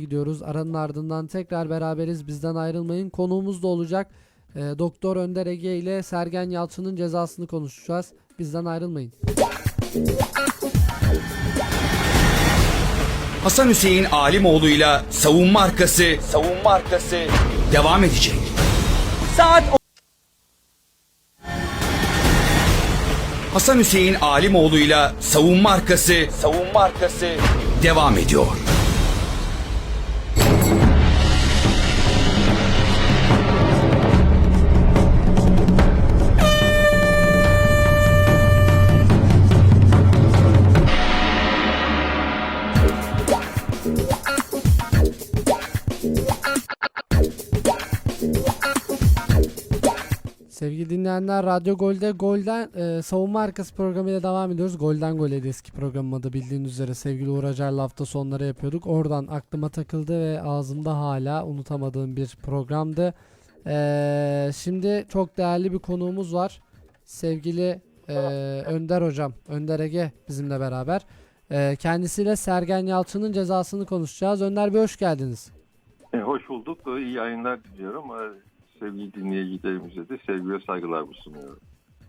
gidiyoruz. Aranın ardından tekrar beraberiz. Bizden ayrılmayın. Konuğumuz da olacak. Ee, Doktor Önder Ege ile Sergen Yalçın'ın cezasını konuşacağız. Bizden ayrılmayın. Hasan Hüseyin Alimoğlu'yla savunma arkası savunma arkası devam edecek. Saat Hasan Hüseyin Alimoğlu'yla savunma arkası savunma arkası devam ediyor. Sevgili dinleyenler Radyo Gol'de Gol'den e, savunma arkası programıyla devam ediyoruz. Golden Gol'e eski programım adı bildiğiniz üzere sevgili Uğur Acar'la hafta sonları yapıyorduk. Oradan aklıma takıldı ve ağzımda hala unutamadığım bir programdı. E, şimdi çok değerli bir konuğumuz var. Sevgili e, Önder Hocam, Önder Ege bizimle beraber. E, kendisiyle Sergen Yalçın'ın cezasını konuşacağız. Önder Bey hoş geldiniz. E, hoş bulduk. E, İyi yayınlar diliyorum. E, Sevgili dinleyicilerimize de sevgi ve saygılar sunuyorum.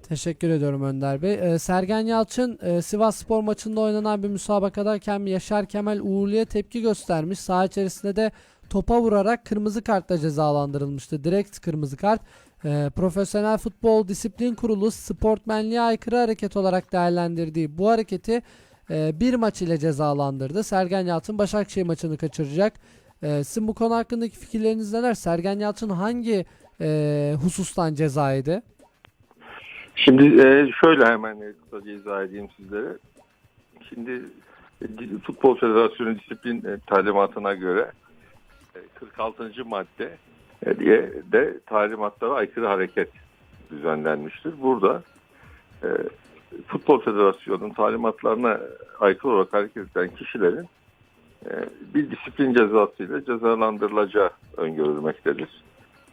Teşekkür ediyorum Önder Bey. Ee, Sergen Yalçın e, Sivas Spor maçında oynanan bir müsabakadayken Yaşar Kemal Uğurlu'ya tepki göstermiş. Saha içerisinde de topa vurarak kırmızı kartla cezalandırılmıştı. Direkt kırmızı kart. Ee, Profesyonel Futbol Disiplin Kurulu sportmenliğe aykırı hareket olarak değerlendirdiği bu hareketi e, bir maç ile cezalandırdı. Sergen Yalçın Başakşehir maçını kaçıracak. Ee, sizin bu konu hakkındaki fikirleriniz neler? Sergen Yalçın hangi e, husustan ceza yedi? Şimdi e, şöyle hemen e, kısaca izah edeyim sizlere. Şimdi e, Futbol Federasyonu disiplin e, talimatına göre e, 46. madde e, diye de talimatlara aykırı hareket düzenlenmiştir. Burada e, Futbol Federasyonu'nun talimatlarına aykırı olarak hareket eden kişilerin e, bir disiplin cezası ile cezalandırılacağı öngörülmektedir.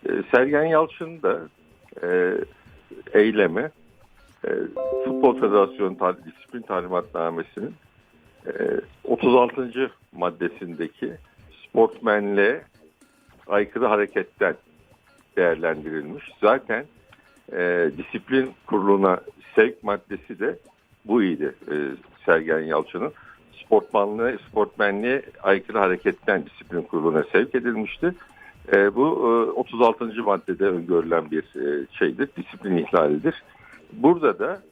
E, Sergen Yalçın da e, eylemi e, Futbol Federasyonu Disiplin Talimatnamesi'nin e, 36. maddesindeki sportmenliğe aykırı hareketten değerlendirilmiş. Zaten e, disiplin kuruluna sevk maddesi de bu idi e, Sergen Yalçın'ın. Sportmanlığı, sportmenliğe aykırı hareketten disiplin kuruluna sevk edilmişti. E, bu e, 36. maddede öngörülen bir e, şeydir, disiplin ihlalidir. Burada da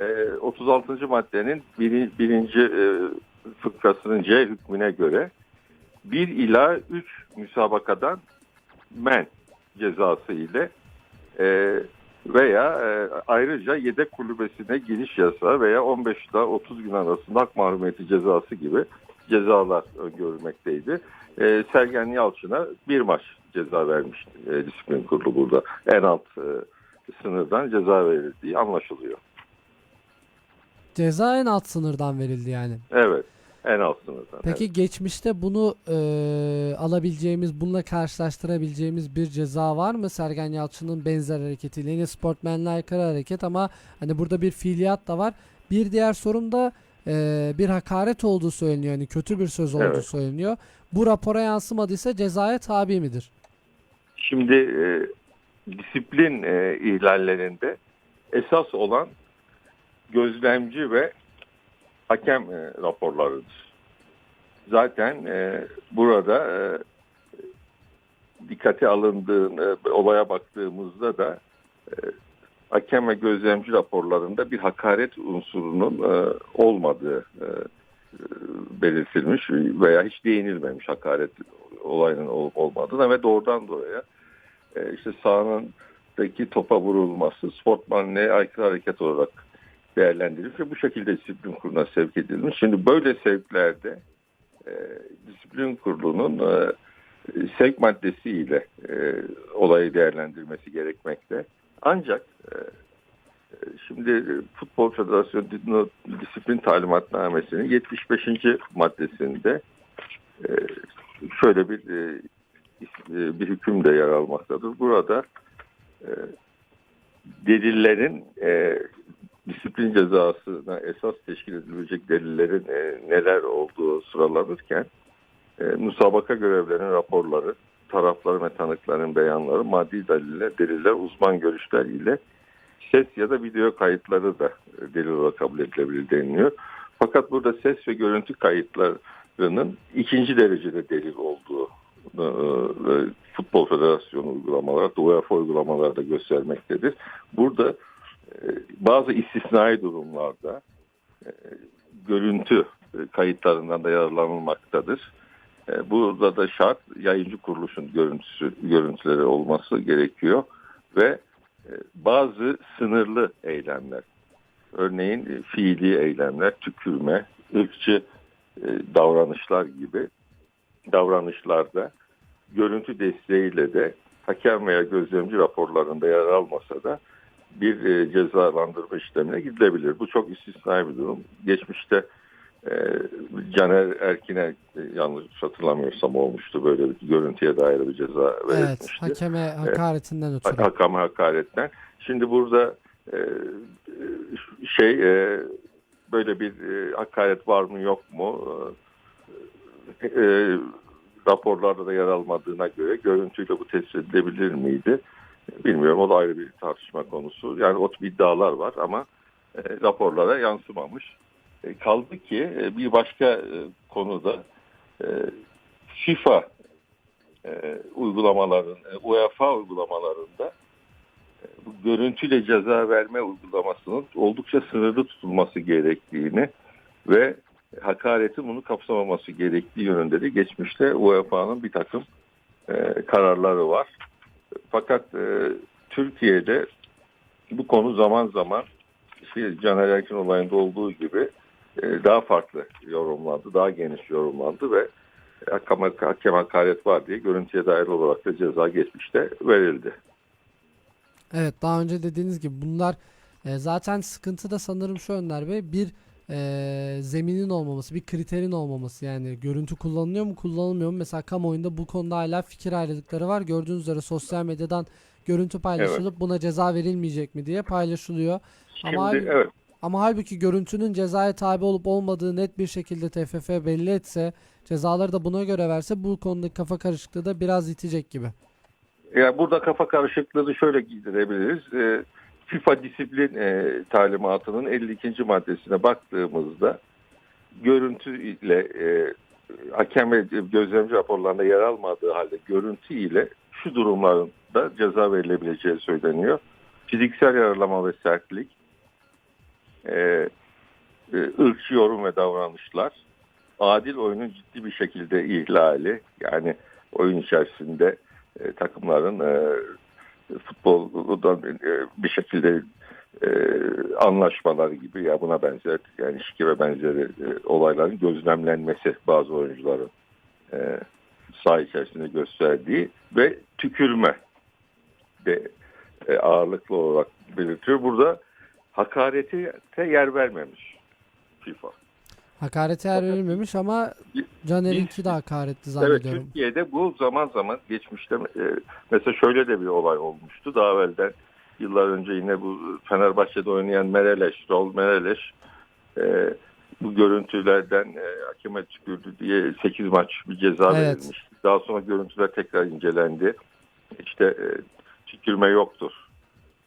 e, 36. maddenin biri, birinci e, fıkrasının C hükmüne göre 1 ila 3 müsabakadan men cezası ile e, veya e, ayrıca yedek kulübesine giriş yasağı veya 15 ila 30 gün arasında hak mahrumiyeti cezası gibi cezalar öngörülmekteydi. E, Sergen Yalçın'a bir maç ceza vermiş e, disiplin kurulu burada. En alt e, sınırdan ceza verildiği anlaşılıyor. Ceza en alt sınırdan verildi yani. Evet. En alt sınırdan. Peki geçmişte bunu e, alabileceğimiz, bununla karşılaştırabileceğimiz bir ceza var mı? Sergen Yalçın'ın benzer hareketiyle yine sportmenle aykırı hareket ama hani burada bir fiiliyat da var. Bir diğer sorun da e, bir hakaret olduğu söyleniyor. Yani kötü bir söz olduğu Evet. söyleniyor. Bu rapora yansımadıysa cezaya tabi midir? Şimdi e, disiplin e, ihlallerinde esas olan gözlemci ve hakem e, raporlarıdır. Zaten e, burada e, dikkate alındığını, olaya baktığımızda da e, hakem ve gözlemci raporlarında bir hakaret unsurunun e, olmadığı e, e, belirtilmiş veya hiç değinilmemiş hakaret olayının olup olmadığına ve doğrudan doğruya e, işte sahanındaki topa vurulması sportmanlığa aykırı hareket olarak değerlendirilmiş ve bu şekilde disiplin kuruluna sevk edilmiş. Şimdi böyle sevklerde e, disiplin kurulunun e, sevk maddesiyle e, olayı değerlendirmesi gerekmekte. Ancak e, şimdi Futbol Federasyonu Disiplin Talimatnamesi'nin 75. maddesinde e, şöyle bir e, e, bir hüküm de yer almaktadır. Burada e, delillerin e, disiplin cezasına esas teşkil edilecek delillerin e, neler olduğu sıralanırken e, musabaka görevlerinin raporları, tarafların ve tanıkların beyanları, maddi deliller, deliller, uzman görüşler ile ses ya da video kayıtları da e, delil olarak kabul edilebilir deniliyor. Fakat burada ses ve görüntü kayıtlarının ikinci derecede delil olduğu e, e, Futbol Federasyonu uygulamaları, UEFA uygulamaları da göstermektedir. Burada bazı istisnai durumlarda e, görüntü kayıtlarından da yararlanılmaktadır. E, Burada da şart yayıncı kuruluşun görüntüsü, görüntüleri olması gerekiyor ve e, bazı sınırlı eylemler, örneğin e, fiili eylemler, tükürme, ırkçı e, davranışlar gibi davranışlarda görüntü desteğiyle de hakem veya gözlemci raporlarında yer almasa da bir e, cezalandırma işlemine gidilebilir. Bu çok istisnai bir durum. Geçmişte e, Caner Erkin'e e, yanlış hatırlamıyorsam olmuştu böyle bir görüntüye dair bir ceza Evet, verilmişti. hakeme hakaretinden ötürü. Hakama hakaretten. Şimdi burada e, şey e, böyle bir e, hakaret var mı yok mu e, e, raporlarda da yer almadığına göre görüntüyle bu tespit edilebilir miydi? Bilmiyorum o da ayrı bir tartışma konusu. Yani o tip iddialar var ama e, raporlara yansımamış. E, kaldı ki e, bir başka e, konuda e, FIFA e, uygulamaların, e, UEFA uygulamalarında e, bu görüntüyle ceza verme uygulamasının oldukça sınırlı tutulması gerektiğini ve hakaretin bunu kapsamaması gerektiği yönünde de geçmişte UEFA'nın bir takım e, kararları var. Fakat e, Türkiye'de bu konu zaman zaman işte Caner Erkin olayında olduğu gibi e, daha farklı yorumlandı, daha geniş yorumlandı ve hakem, hakem hakaret var diye görüntüye dair olarak da ceza geçmişte verildi. Evet daha önce dediğiniz gibi bunlar e, zaten sıkıntı da sanırım şu Önder Bey bir e, zeminin olmaması bir kriterin olmaması. Yani görüntü kullanılıyor mu kullanılmıyor mu? Mesela kamuoyunda bu konuda hala fikir ayrılıkları var. Gördüğünüz üzere sosyal medyadan görüntü paylaşılıp buna ceza verilmeyecek mi diye paylaşılıyor. Şimdi Ama abi- evet. ama halbuki görüntünün cezaya tabi olup olmadığı net bir şekilde TFF belli etse cezaları da buna göre verse bu konudaki kafa karışıklığı da biraz itecek gibi. Yani burada kafa karışıklığını şöyle giderebiliriz. Ee, FIFA disiplin e, talimatının 52. maddesine baktığımızda görüntü ile e, hakem ve gözlemci raporlarında yer almadığı halde görüntü ile şu durumlarında ceza verilebileceği söyleniyor. Fiziksel yaralama ve sertlik, e, e, ırkçı yorum ve davranışlar, adil oyunun ciddi bir şekilde ihlali yani oyun içerisinde e, takımların e, futboldan e, bir şekilde e, anlaşmaları gibi ya buna benzer yani şike ve benzeri e, olayların gözlemlenmesi bazı oyuncuların e, içerisinde gösterdiği ve tükürme de e, ağırlıklı olarak belirtiyor. Burada hakarete yer vermemiş FIFA. Hakarete yer verilmemiş ama Caner'inki de hakaretli Evet zannediyorum. Türkiye'de bu zaman zaman geçmişte e, mesela şöyle de bir olay olmuştu. Daha evvelden yıllar önce yine bu Fenerbahçe'de oynayan Mereleş, Rol Mereleş e, bu görüntülerden e, hakeme tükürdü diye 8 maç bir ceza Evet. verilmiş. Daha sonra görüntüler tekrar incelendi. İşte e, tükürme yoktur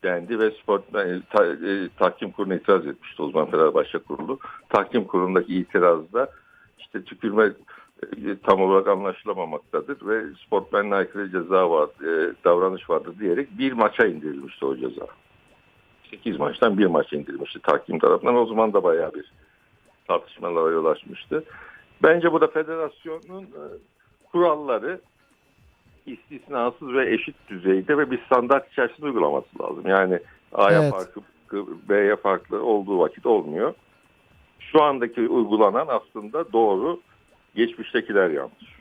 dendi ve spor e, ta, e, tahkim kuruluna itiraz etmişti o zaman Fenerbahçe kurulu. Tahkim kurulundaki itirazda işte tükürme e, tam olarak anlaşılamamaktadır ve sportmenle aykırı ceza var, e, davranış vardır diyerek bir maça indirilmişti o ceza. 8 maçtan bir maça indirilmişti tahkim tarafından. O zaman da bayağı bir tartışmalara yol açmıştı. Bence bu da federasyonun e, kuralları istisnasız ve eşit düzeyde ve bir standart içerisinde uygulaması lazım. Yani A'ya Evet. farklı, B'ye farklı olduğu vakit olmuyor. Şu andaki uygulanan aslında doğru, geçmiştekiler yanlış.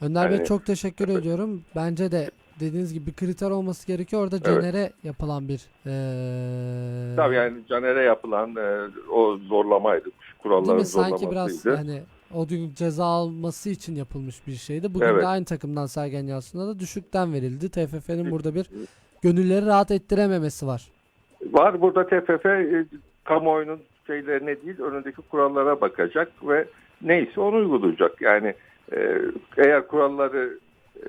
Önder Bey Yani- çok teşekkür ediyorum. Bence de dediğiniz gibi bir kriter olması gerekiyor. Orada Evet. Caner'e yapılan bir eee Tabii yani Caner'e yapılan e, o zorlamaydı. Kuralların mi? Sanki biraz zorlamasıydı. O gün ceza alması için yapılmış bir şeydi. Bugün Evet. de aynı takımdan Sergen Yalçın'a da düşükten verildi. TFF'nin burada bir gönülleri rahat ettirememesi var. Var burada TFF e, kamuoyunun şeylerine değil önündeki kurallara bakacak ve neyse onu uygulayacak. Yani e, eğer kuralları e,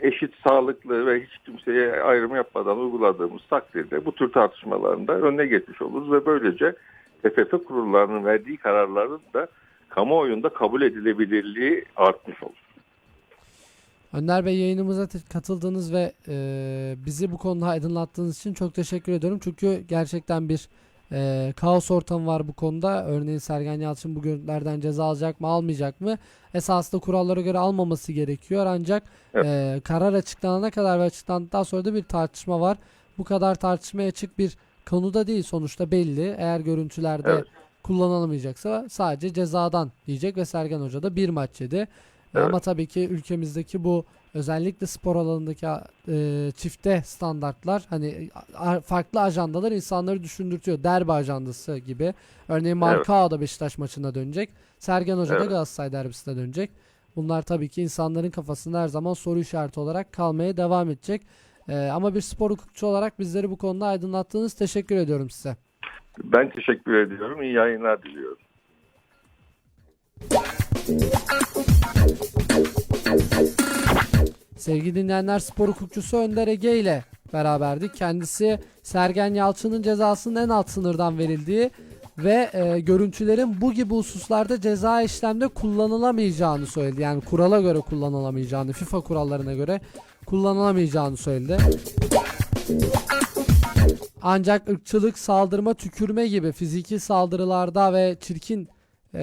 eşit, sağlıklı ve hiç kimseye ayrım yapmadan uyguladığımız takdirde bu tür tartışmalarında önüne geçmiş oluruz ve böylece TFF kurullarının verdiği kararların da kamuoyunda kabul edilebilirliği artmış olur. Önder Bey yayınımıza katıldığınız ve e, bizi bu konuda aydınlattığınız için çok teşekkür ediyorum. Çünkü gerçekten bir e, kaos ortamı var bu konuda. Örneğin Sergen Yalçın bu görüntülerden ceza alacak mı almayacak mı? Esasında kurallara göre almaması gerekiyor. Ancak Evet. e, karar açıklanana kadar ve açıklandıktan sonra da bir tartışma var. Bu kadar tartışmaya açık bir konuda değil sonuçta belli. Eğer görüntülerde Evet. Kullanılamayacaksa sadece cezadan diyecek ve Sergen Hoca da bir maç yedi. Evet. Ama tabii ki ülkemizdeki bu özellikle spor alanındaki e, çifte standartlar hani a- farklı ajandalar insanları düşündürtüyor. Derbi ajandası gibi. Örneğin Markao da Beşiktaş maçına dönecek. Sergen Hoca da Evet. Galatasaray derbisine dönecek. Bunlar tabii ki insanların kafasında her zaman soru işareti olarak kalmaya devam edecek. E, ama bir spor hukukçu olarak bizleri bu konuda aydınlattığınız teşekkür ediyorum size. Ben teşekkür ediyorum. İyi yayınlar diliyorum. Sevgili dinleyenler spor hukukçusu Önder Ege ile beraberdik. Kendisi Sergen Yalçın'ın cezasının en alt sınırdan verildiği ve e, görüntülerin bu gibi hususlarda ceza işlemde kullanılamayacağını söyledi. Yani kurala göre kullanılamayacağını, FIFA kurallarına göre kullanılamayacağını söyledi. Ancak ırkçılık, saldırma, tükürme gibi fiziki saldırılarda ve çirkin eee,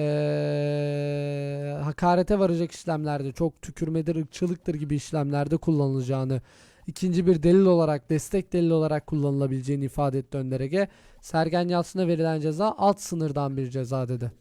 hakarete varacak işlemlerde çok tükürmedir, ırkçılıktır gibi işlemlerde kullanılacağını ikinci bir delil olarak, destek delil olarak kullanılabileceğini ifade etti Önder Ege. Sergen Yalçın'a verilen ceza alt sınırdan bir ceza dedi.